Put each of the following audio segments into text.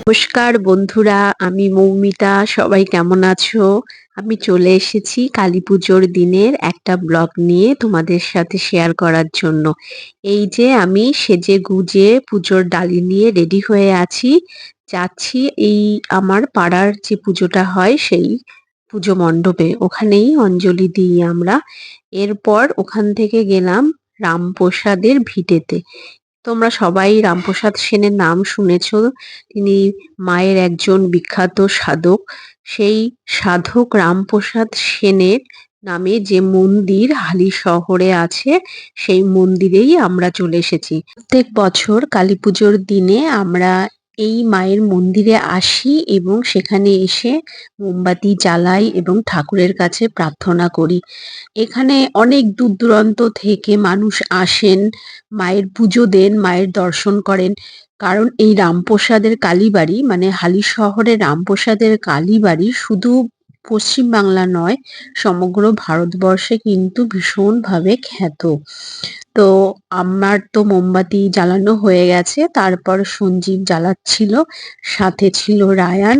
নমস্কার বন্ধুরা, আমি মৌমিতা, সবাই কেমন আছো? আমি চলে এসেছি কালী পুজোর দিনের একটা ব্লগ নিয়ে তোমাদের সাথে শেয়ার করার জন্য। এই যে আমি সেজে গুজে পুজোর ডালি নিয়ে রেডি হয়ে আছি। যাচ্ছি এই আমার পাড়ার যে পুজোটা হয় সেই পুজো মণ্ডপে। ওখানেই অঞ্জলি দিই আমরা। এরপর ওখান থেকে গেলাম রামপ্রসাদের ভিটেতে। তোমরা সবাই রামপ্রসাদ সেনের নাম শুনেছ। তিনি মায়ের একজন বিখ্যাত সাধক। সেই সাধক রামপ্রসাদ সেনের নামে যে মন্দির হালি শহরে আছে, সেই মন্দিরেই আমরা চলে এসেছি। প্রত্যেক বছর কালী পুজোর দিনে আমরা এই মায়ের মন্দিরে আসি এবং সেখানে এসে মোমবাতি জ্বালাই এবং ঠাকুরের কাছে প্রার্থনা করি। এখানে অনেক দূর দূরান্ত থেকে মানুষ আসেন, মায়ের পুজো দেন, মায়ের দর্শন করেন। কারণ এই রামপ্রসাদের কালীবাড়ি মানে হালি শহরে রামপ্রসাদের কালীবাড়ি শুধু পশ্চিমবাংলা নয়, সমগ্র ভারতবর্ষে কিন্তু ভীষণভাবে খ্যাত। তো আমার তো মোমবাতি জ্বালানো হয়ে গেছে, তারপর সঞ্জীব জ্বালাচ্ছিল, সাথে ছিল রায়ান।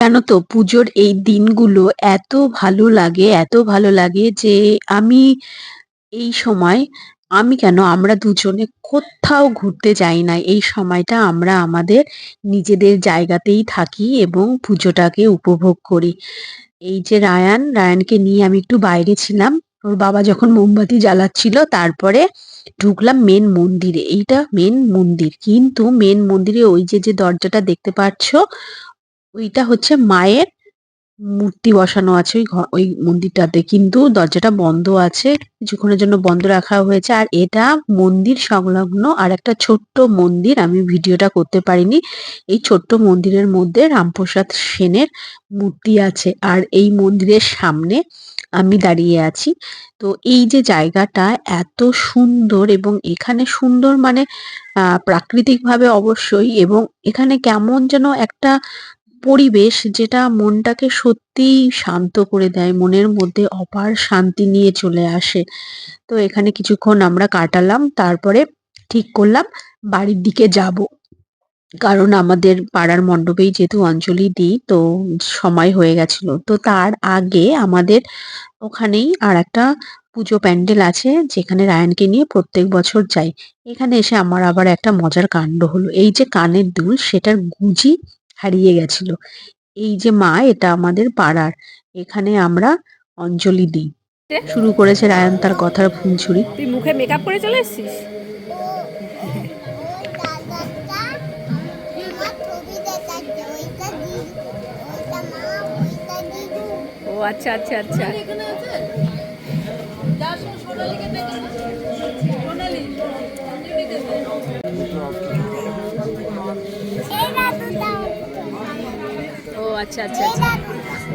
জানো তো পুজোর এই দিনগুলো এত ভালো লাগে, এত ভালো লাগে যে আমি এই সময় আমি কেন আমরা দুজনে কোথাও ঘুরতে যাই না? এই সময়টা আমরা আমাদের নিজেদের জায়গাতেই থাকি এবং পুজোটাকে উপভোগ করি। এই যে রায়ান, রায়ানকে নিয়ে আমি একটু বাইরে ছিলাম। ওর বাবা যখন মোমবাতি জ্বালাচ্ছিল, তারপরে ঢুকলাম মেন মন্দিরে। এইটা মেন মন্দির। কিন্তু মেন মন্দিরে ওই যে যে দরজাটা দেখতে পাচ্ছ, ওইটা হচ্ছে মায়ের মূর্তি বসানো আছে, ওই ওই মন্দিরটাতে। কিন্তু দরজাটা বন্ধ আছে, কিছুক্ষণের জন্য বন্ধ রাখা হয়েছে। আর এটা মন্দির সংলগ্ন আর একটা ছোট্ট মন্দির, আমি ভিডিওটা করতে পারিনি। এই ছোট্ট মন্দিরের মধ্যে রামপ্রসাদ সেনের মূর্তি আছে। আর এই মন্দিরের সামনে আমি দাঁড়িয়ে আছি। তো এই যে জায়গাটা এত সুন্দর এবং এখানে সুন্দর মানে প্রাকৃতিকভাবে অবশ্যই এবং এখানে কেমন যেন একটা পরিবেশ যেটা মনটাকে সত্যিই শান্ত করে দেয়, মনের মধ্যে অপার শান্তি নিয়ে চলে আসে। তো এখানে কিছুক্ষণ আমরা কাটালাম, তারপরে ঠিক করলাম, বাড়ির দিকে যাব। কারণ আমাদের পাড়ার মণ্ডপেই যেহেতু অঞ্জলি দিই তো সময় হয়ে গেছিল। তো তার আগে আমাদের ওখানেই আর একটা পুজো প্যান্ডেল আছে, যেখানে রায়ানকে নিয়ে প্রত্যেক বছর যাই। এখানে এসে আমার আবার একটা মজার কাণ্ড হলো। এই যে কানের দুল, সেটার গুজি হারিয়ে গেছিল। এই যে মা, এটা আমাদের পাড়ার। এখানে আমরা অঞ্জলি দিই। শুরু করেছে রায়ান তার কথার ফুলছুরি তুই মুখে মেকআপ করে চলে এসেছিস? ও আচ্ছা আচ্ছা আচ্ছা। ও আচ্ছা আচ্ছা আচ্ছা।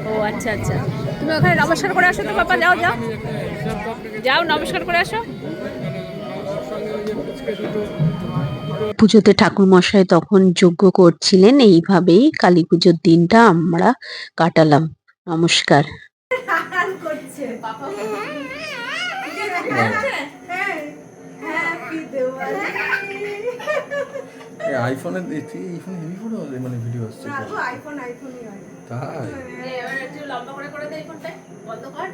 ও আচ্ছা আচ্ছা। তুমি ওখানে নমস্কার করে আসো তো বাবা যাও যাও। যাও নমস্কার করে আসো। পুজোতে ঠাকুর মশাই তখন যজ্ঞ করছিলেন এইভাবেই কালী পুজোর দিনটা আমরা কাটালাম। নমস্কার। এই ফোনে হেভি ফটো মানে ভিডিও আসছে। আইফোন আইফোনই হয়। তাই? এবার একটু লম্বা করে করে দে ফোনটা বন্ধ কর।